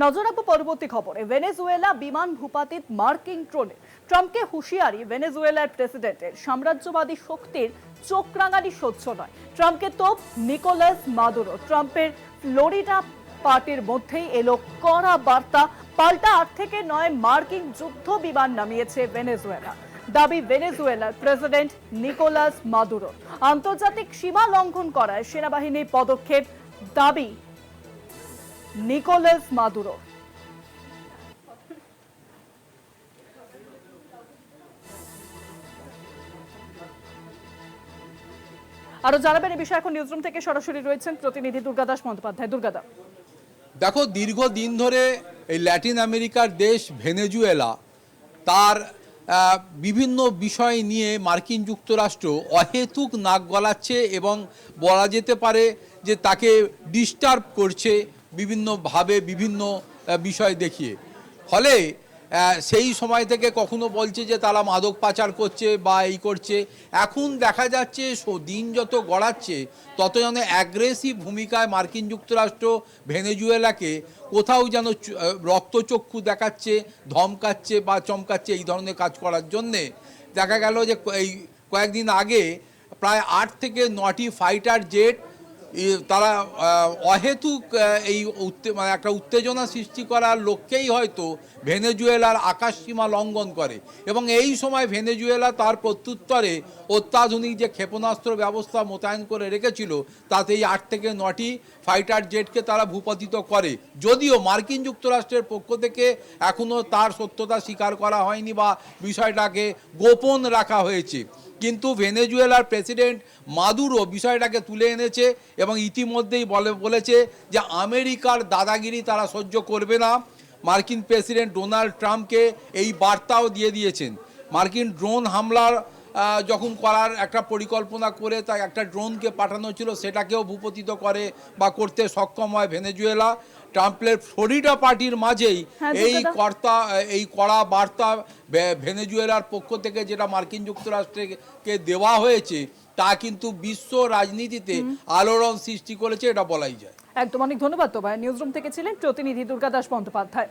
নজর রাখব পরবর্তী খবরে। ভেনেজুয়েলা বিমান ভূপাতিত মার্কিন ড্রোনে ট্রাম্পকে হুঁশিয়ারি ভেনেজুয়েলার প্রেসিডেন্টের। সাম্রাজ্যবাদী শক্তির চোখ রাঙানি সহ্য নয়। ট্রাম্পকে তোপ নিকোলাস মাদুরো। ট্রাম্পের ফ্লোরিডা পার্টির মধ্যেই এলো কড়া বার্তা। পাল্টা আট থেকে নয় মার্কিন যুদ্ধ বিমান নামিয়েছে ভেনেজুয়েলা। দাবি ভেনেজুয়েলার প্রেসিডেন্ট নিকোলাস মাদুরো আন্তর্জাতিক সীমা লঙ্ঘন করায় সেনাবাহিনীর পদক্ষেপ দাবি নিকোলাস মাদুরো আরও জানাবেন এই বিষয়ে এখন নিউজরুম থেকে সরাসরি রয়েছেন প্রতিনিধি দুর্গাদাস বন্দ্যোপাধ্যায়। দুর্গাদা দেখো, দীর্ঘদিন ধরে এই ল্যাটিন আমেরিকার দেশ ভেনেজুয়েলা তার বিভিন্ন বিষয় নিয়ে মার্কিন যুক্তরাষ্ট্র অহেতুক নাক গলাচ্ছে এবং বলা যেতে পারে যে তাকে ডিস্টার্ব করছে বিভিন্নভাবে বিভিন্ন বিষয় দেখিয়ে। ফলে সেই সময় থেকে কখনো বলছে যে তারা মাদক পাচার করছে বা এই করছে। এখন দেখা যাচ্ছে দিন যত গড়াচ্ছে, তত যেন অ্যাগ্রেসিভ ভূমিকায় মার্কিন যুক্তরাষ্ট্র ভেনেজুয়েলাকে কোথাও যেন রক্তচক্ষু দেখাচ্ছে, ধমকাচ্ছে বা চমকাচ্ছে এই ধরনের কাজ করার জন্যে। দেখা গেল যে এই কয়েকদিন আগে প্রায় আট থেকে নটি ফাইটার জেট তারা অহেতুক এই উত্তে- মানে একটা উত্তেজনা সৃষ্টি করার লক্ষ্যেই হয়তো ভেনেজুয়েলার আকাশসীমা লঙ্ঘন করে। এবং এই সময় ভেনেজুয়েলা তার প্রত্যুত্তরে অত্যাধুনিক যে ক্ষেপণাস্ত্র ব্যবস্থা মোতায়েন করে রেখেছিল, তাতে এই আট থেকে নটি ফাইটার জেটকে তারা ভূপাতিত করে। যদিও মার্কিন যুক্তরাষ্ট্রের পক্ষ থেকে এখনও তার সত্যতা স্বীকার করা হয়নি বা বিষয়টাকে গোপন রাখা হয়েছে। কিন্তু ভেনেজুয়েলার প্রেসিডেন্ট মাদুরো বিষয়টাকে তুলে এনেছে এবং ইতিমধ্যেই বলে, বলেছে যে আমেরিকার দাদাগিরি তারা সহ্য করবে না। মার্কিন প্রেসিডেন্ট ডোনাল্ড ট্রাম্পকে এই বার্তাও দিয়ে দিয়েছেন। মার্কিন ড্রোন হামলার যখন করার একটা পরিকল্পনা করে তা একটা ড্রোনকে পাঠানো ছিল, সেটাকেও ভূপতিত করে বা করতে সক্ষম হয় ভেনেজুয়েলা। ট্রাম্পের ফ্লোরিডা পার্টির মাঝেই হ্যাঁ, এই কর্তা এই কড়া বার্তা ভেনেজুয়েলার পক্ষ থেকে যেটা মার্কিন যুক্তরাষ্ট্রকে দেওয়া হয়েছে তা কিন্তু বিশ্ব রাজনীতিতে আলোড়ন সৃষ্টি করেছে এটা বলাই যায়। একদম অনেক ধন্যবাদ তোমায়। নিউজরুম থেকে ছিলেন প্রতিনিধি দুর্গাদাস বন্দ্যোপাধ্যায়।